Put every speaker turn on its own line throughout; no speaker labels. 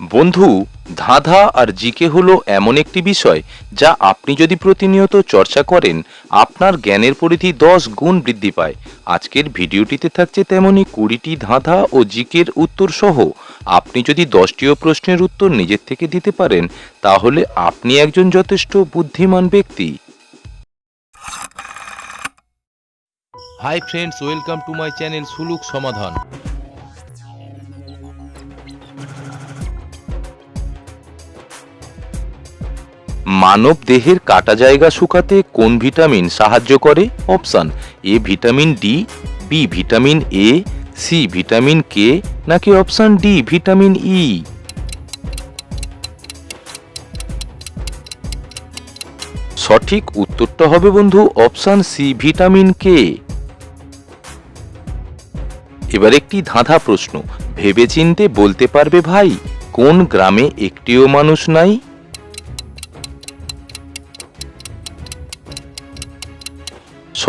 বন্ধু, ধাঁধা আর জিকে হলো এমন একটি বিষয় যা আপনি যদি প্রতিনিয়ত চর্চা করেন, আপনার জ্ঞানের পরিধি দশ গুণ বৃদ্ধি পায়। আজকের ভিডিওটিতে থাকছে তেমনই কুড়িটি ধাঁধা ও জিকের উত্তর সহ আপনি যদি দশটিও প্রশ্নের উত্তর নিজের থেকে দিতে পারেন, তাহলে আপনি একজন যথেষ্ট বুদ্ধিমান ব্যক্তি।
Hi friends welcome to my channel সুলুক সমাধান
মানব দেহের কাটা জায়গা শুকাতে কোন ভিটামিন সাহায্য করে? Option, A vitamin D, B vitamin A, C vitamin K, নাকি অপশান ডি ভিটামিন ই? সঠিক উত্তরটা হবে বন্ধু অপশান সি ভিটামিন কে। এবার একটি ধাঁধা প্রশ্ন, ভেবেচিন্তে বলতে পারবে ভাই, কোন গ্রামে একটিও মানুষ নাই?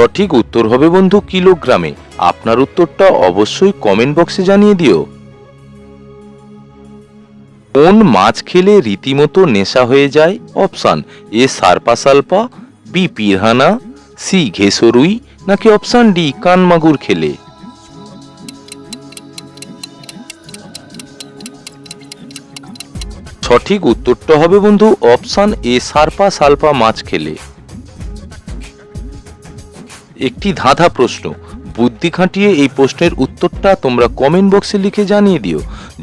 সঠিক উত্তর হবে বন্ধু কিলোগ্রামে। আপনার উত্তরটা অবশ্যই কমেন্ট বক্সে জানিয়ে দিও। কোন মাছ খেলে রীতিমতো নেশা হয়ে যায়? অপশান এ সারপা সালপা বি পিরহানা, সি ঘেসরুই, নাকি অপশান ডি কানমাগুর খেলে? সঠিক উত্তরটা হবে বন্ধু অপশান এ সারপা সালপা মাছ খেলে। একটি ধাঁধা প্রশ্ন। বুদ্ধি খাটিয়ে এই প্রশ্নের উত্তরটা তোমরা কমেন্ট বক্সে লিখে জানিয়ে দিও।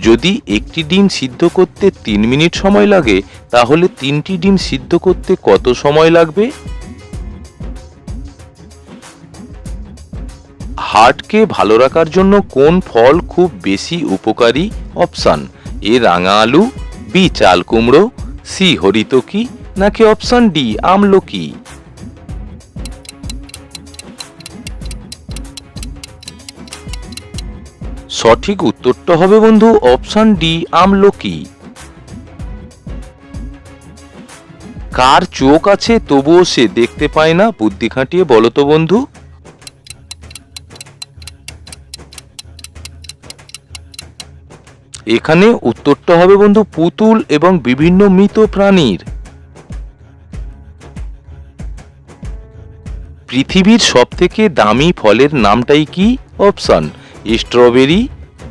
যদি একটি ডিম সিদ্ধ করতে তিন মিনিট সময় লাগে, তাহলে তিনটি ডিম সিদ্ধ করতে কত সময় লাগবে? হার্টকে ভালো রাখার জন্য কোন ফল খুব বেশি উপকারী? অপশান এ রাঙা আলু, বি চাল কুমড়ো, সি হরিতকি, নাকি অপশান ডি আমলকি? সঠিক উত্তরটা হবে বন্ধু অপশান ডি, আমলকি। কার চোখ আছে তবুও সে দেখতে পায় না? বুদ্ধি খাটিয়ে বলো তো বন্ধু। এখানে উত্তরটা হবে বন্ধু পুতুল এবং বিভিন্ন মৃত প্রাণীর। পৃথিবীর সবথেকে দামি ফলের নামটাই কি? অপশন, স্ট্রবেরি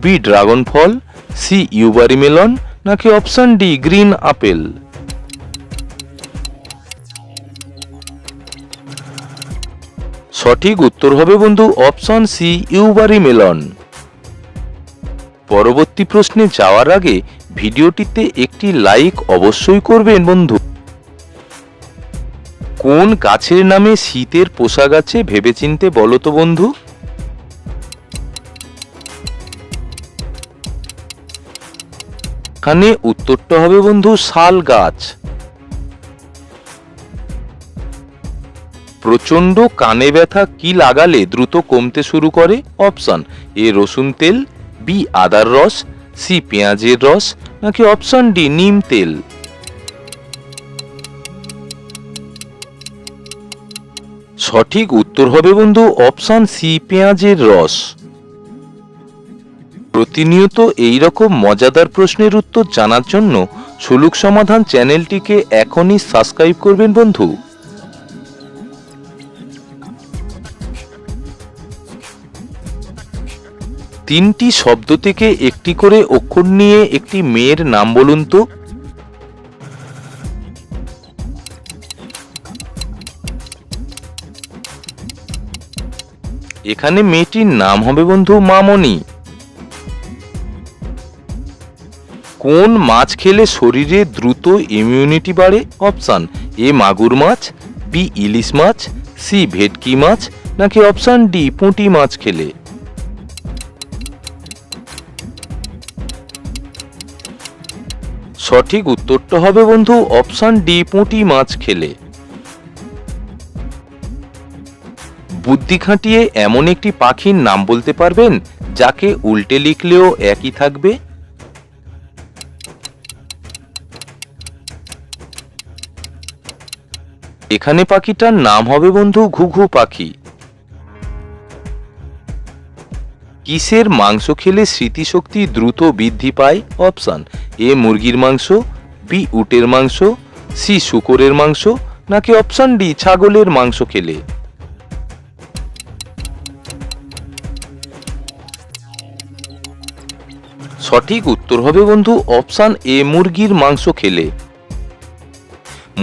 বি ড্রাগন ফল, সি ইউবারি মেলন, নাকি অপশন ডি গ্রিন আপেল? সঠিক উত্তর হবে বন্ধু অপশন সি ইউবারি মেলন। পরবর্তী প্রশ্নে যাওয়ার আগে ভিডিওটিতে একটি লাইক অবশ্যই করবেন বন্ধু। কোন গাছের নামে শীতের পোশাক আছে ভেবেচিন্তে বলো তো বন্ধু? এখানে উত্তরটা হবে বন্ধু শাল গাছ। প্রচণ্ড কানে ব্যথা কি লাগালে দ্রুত কমতে শুরু করে? অপশন, এ রসুন তেল, বি আদার রস, সি পেঁয়াজের রস, নাকি অপশন ডি নিম তেল? সঠিক উত্তর হবে বন্ধু অপশন সি পেঁয়াজের রস। প্রতিনিয়ত এই রকম মজাদার প্রশ্নের উত্তর জানার জন্য সুলুক সমাধান চ্যানেলটিকে এখনই সাবস্ক্রাইব করবেন বন্ধু। তিনটি শব্দ থেকে একটি করে অক্ষর নিয়ে একটি মেয়ের নাম বলুন তো। এখানে মেয়েটির নাম হবে বন্ধু মামনি। কোন মাছ খেলে শরীরে দ্রুত ইমিউনিটি বাড়ে? অপশান এ মাগুর মাছ বি ইলিশ মাছ সি ভেটকি মাছ, নাকি অপশান ডি পুঁটি মাছ খেলে? সঠিক উত্তরটা হবে বন্ধু অপশান ডি পুঁটি মাছ খেলে। বুদ্ধি খাটিয়ে এমন একটি পাখির নাম বলতে পারবেন, যাকে উল্টে লিখলেও একই থাকবে? এখানে পাখিটার নাম হবে বন্ধু ঘুঘু পাখি। কিসের মাংস খেলে স্মৃতিশক্তি দ্রুত বৃদ্ধি পায়? অপশান, এ মুরগির মাংস, বি উটের মাংস, সি শুকরের মাংস, নাকি অপশান ডি ছাগলের মাংস খেলে? সঠিক উত্তর হবে বন্ধু অপশান, এ মুরগির মাংস খেলে।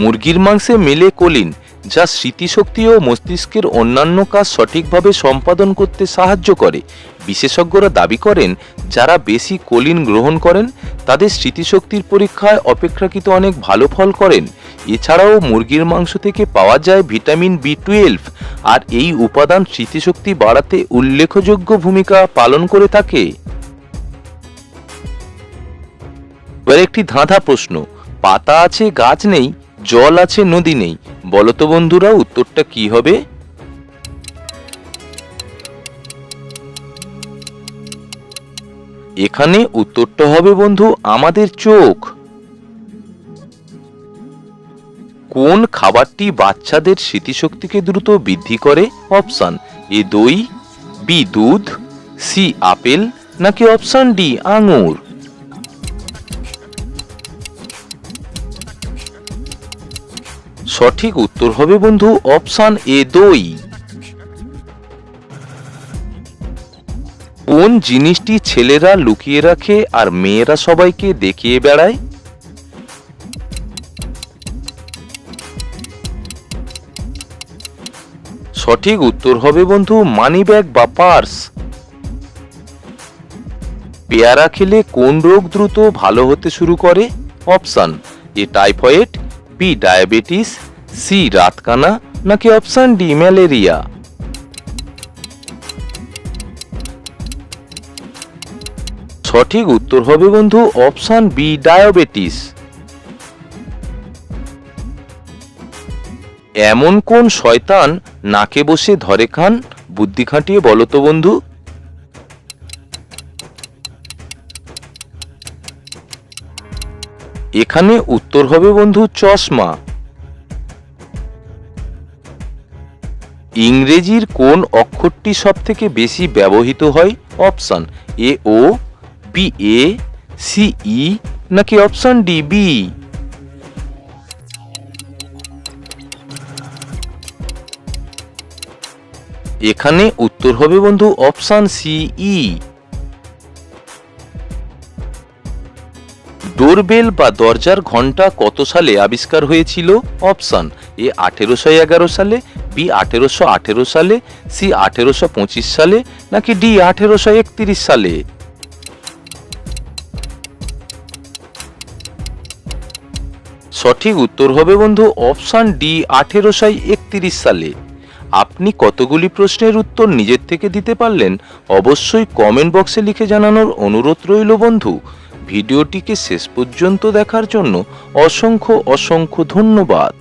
মুরগির মাংসে মেলে কোলিন, যা স্মৃতিশক্তি ও মস্তিষ্কের অন্যান্য কাজ সঠিকভাবে সম্পাদন করতে সাহায্য করে। বিশেষজ্ঞরা দাবি করেন, যারা বেশি কোলিন গ্রহণ করেন, তাদের স্মৃতিশক্তির পরীক্ষায় অপেক্ষাকৃত অনেক ভালো ফল করেন। এছাড়াও মুরগির মাংস থেকে পাওয়া যায় ভিটামিন বি টুয়েলভ, আর এই উপাদান স্মৃতিশক্তি বাড়াতে উল্লেখযোগ্য ভূমিকা পালন করে থাকে। এবার একটি ধাঁধা প্রশ্ন, পাতা আছে, গাছ নেই? জল আছে, নদী নেই। বলতো বন্ধুরা, উত্তরটা কি হবে? এখানে উত্তরটা হবে বন্ধু, আমাদের চোখ। কোন খাবারটি বাচ্চাদের স্মৃতিশক্তিকে দ্রুত বৃদ্ধি করে? অপশান এ দই, বি দুধ, সি আপেল, নাকি অপশান ডি আঙুর? সঠিক উত্তর হবে বন্ধু অপশান এ দই। কোন জিনিসটি ছেলেরা লুকিয়ে রাখে আর মেয়েরা সবাইকে দেখিয়ে বেড়ায়? সঠিক উত্তর হবে বন্ধু মানি ব্যাগ বা পার্স। পেয়ারা খেলে কোন রোগ দ্রুত ভালো হতে শুরু করে? Option A typhoid, B diabetes C রাতকানা নাকি অপশান ডি ম্যালেরিয়া? সঠিক উত্তর হবে বন্ধু অপশান বি ডায়াবেটিস। এমন কোন শয়তান নাকে বসে ধরে খান? বুদ্ধি খাটিয়ে বলো তো বন্ধু। এখানে উত্তর হবে বন্ধু চশমা। ইংরেজির কোন অক্ষরটি সব থেকে বেশি ব্যবহৃত হয়? Option A, O B A, C, E, নাকি অপশন ডি, বি? এখানে উত্তর হবে বন্ধু অপশন সি, ই। ডোরবেল বা দরজার ঘণ্টা কত সালে আবিষ্কার হয়েছিল? অপশন এ, আঠেরোশো এগারো সালে বি আঠেরোশো আঠেরো সালে, সি আঠেরোশো পঁচিশ সালে, নাকি ডি আঠেরোশো একত্রিশ সালে? সঠিক উত্তর হবে বন্ধু অপশান ডি আঠেরোশো একত্রিশ সালে। আপনি কতগুলি প্রশ্নের উত্তর নিজের থেকে দিতে পারলেন, অবশ্যই কমেন্ট বক্সে লিখে জানানোর অনুরোধ রইল বন্ধু। ভিডিওটিকে শেষ পর্যন্ত দেখার জন্য অসংখ্য অসংখ্য ধন্যবাদ।